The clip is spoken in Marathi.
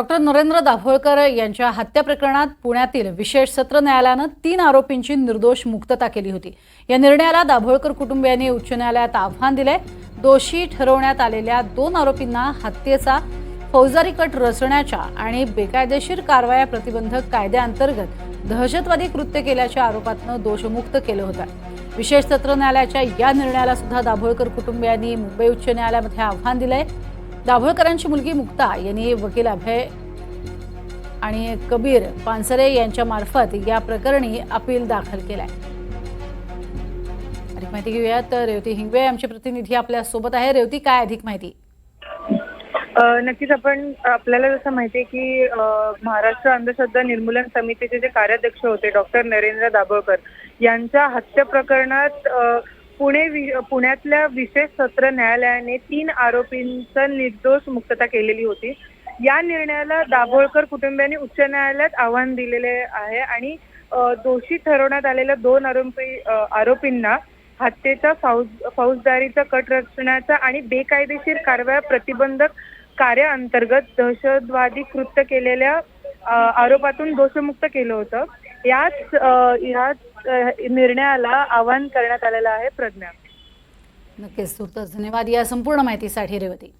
डॉक्टर नरेंद्र दाभोळकर यांच्या हत्या प्रकरणात पुण्यातील विशेष सत्र न्यायालयानं तीन आरोपींची निर्दोष मुक्तता केली होती. या निर्णयाला दाभोळकर कुटुंबियांनी उच्च न्यायालयात आव्हान दिले दोषी ठरवण्यात आलेल्या दोन आरोपींना हत्येचा फौजदारी कट रचण्याच्या आणि बेकायदेशीर कारवाया प्रतिबंधक कायद्याअंतर्गत दहशतवादी कृत्य केल्याच्या आरोपातनं दोषमुक्त केलं होतं. विशेष सत्र न्यायालयाच्या या निर्णयाला सुद्धा दाभोळकर कुटुंबियांनी मुंबई उच्च न्यायालयामध्ये आव्हान दिलंय. दाभोळकरांची मुलगी मुक्ता यांनी वकील अभय आणि कबीर पानसरे यांच्या मार्फत या प्रकरणी अपील दाखल केलाय. अधिक माहिती घेऊयात. रेवती हिंगवे आमचे प्रतिनिधी आपल्यासोबत आहे. रेवती काय अधिक माहिती? नक्कीच आपण आपल्याला जसं माहिती आहे की महाराष्ट्र अंधश्रद्धा निर्मूलन समितीचे जे कार्याध्यक्ष होते डॉक्टर नरेंद्र दाभोळकर यांच्या हत्या प्रकरणात अ, पुण्यातल्या विशेष सत्र न्यायालयाने तीन आरोपींचं निर्दोष मुक्तता केलेली होती. या निर्णयाला दाभोळकर कुटुंबियांनी उच्च न्यायालयात आव्हान दिलेले आहे आणि दोषी ठरवण्यात आलेल्या दोन आरोपी आरोपींना हत्येचा फौज फौजदारीचा कट रचण्याचा आणि बेकायदेशीर कारवाया प्रतिबंधक कार्याअंतर्गत दहशतवादी कृत्य केलेल्या आरोपातून दोषमुक्त केलं होतं. याच याच निर्णयाला आवाहन करण्यात आलेलं आहे प्रज्ञा. नक्कीच. तुर्तच धन्यवाद या संपूर्ण माहितीसाठी रेवती.